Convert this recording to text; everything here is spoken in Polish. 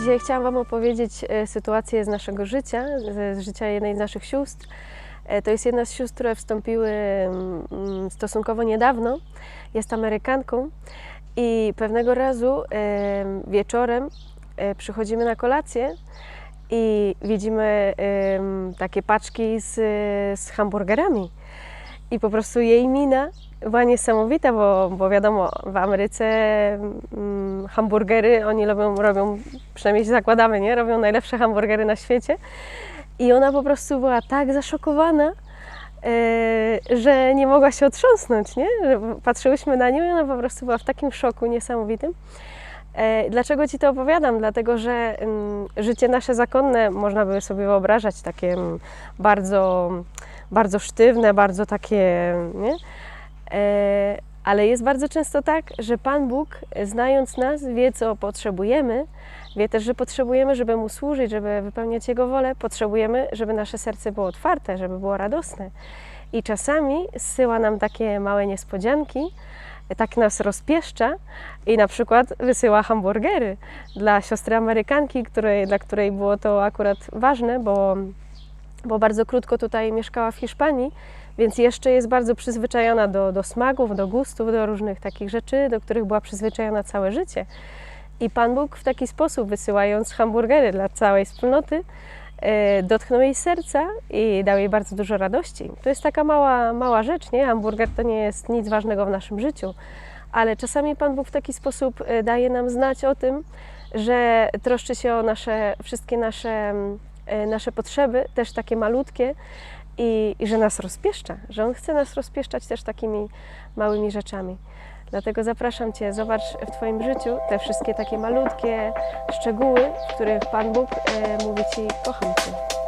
Dzisiaj chciałam Wam opowiedzieć e, sytuację z naszego życia, z życia jednej z naszych sióstr. E, To jest jedna z sióstr, które wstąpiły mm, mm, stosunkowo niedawno. Jest Amerykanką i pewnego razu e, wieczorem przychodzimy na kolację i widzimy takie paczki z, z hamburgerami. I po prostu jej mina była niesamowita, bo, bo wiadomo, w Ameryce mm, hamburgery oni robią, robią, przynajmniej się zakładamy, nie? Robią najlepsze hamburgery na świecie. I ona po prostu była tak zaszokowana, e, że nie mogła się otrząsnąć, nie? Patrzyłyśmy na nią i ona po prostu była w takim szoku niesamowitym. E, Dlaczego Ci to opowiadam? Dlatego, że mm, życie nasze zakonne można by sobie wyobrażać takie mm, bardzo, bardzo sztywne, bardzo takie, nie? E, Ale jest bardzo często tak, że Pan Bóg, znając nas, wie, co potrzebujemy, wie też, że potrzebujemy, żeby Mu służyć, żeby wypełniać Jego wolę, potrzebujemy, żeby nasze serce było otwarte, żeby było radosne. I czasami zsyła nam takie małe niespodzianki, tak nas rozpieszcza i na przykład wysyła hamburgery dla siostry Amerykanki, której, dla której było to akurat ważne, bo, bo bardzo krótko tutaj mieszkała w Hiszpanii, więc jeszcze jest bardzo przyzwyczajona do, do smaków, do gustów, do różnych takich rzeczy, do których była przyzwyczajona całe życie. I Pan Bóg w taki sposób, wysyłając hamburgery dla całej wspólnoty, dotknął jej serca i dał jej bardzo dużo radości. To jest taka mała, mała rzecz, nie? Hamburger to nie jest nic ważnego w naszym życiu, ale czasami Pan Bóg w taki sposób e, daje nam znać o tym, że troszczy się o nasze, wszystkie nasze, e, nasze potrzeby, też takie malutkie, i, i że nas rozpieszcza, że On chce nas rozpieszczać też takimi małymi rzeczami. Dlatego zapraszam Cię, zobacz w Twoim życiu te wszystkie takie malutkie szczegóły, w których Pan Bóg e, mówi Ci, kocham Cię.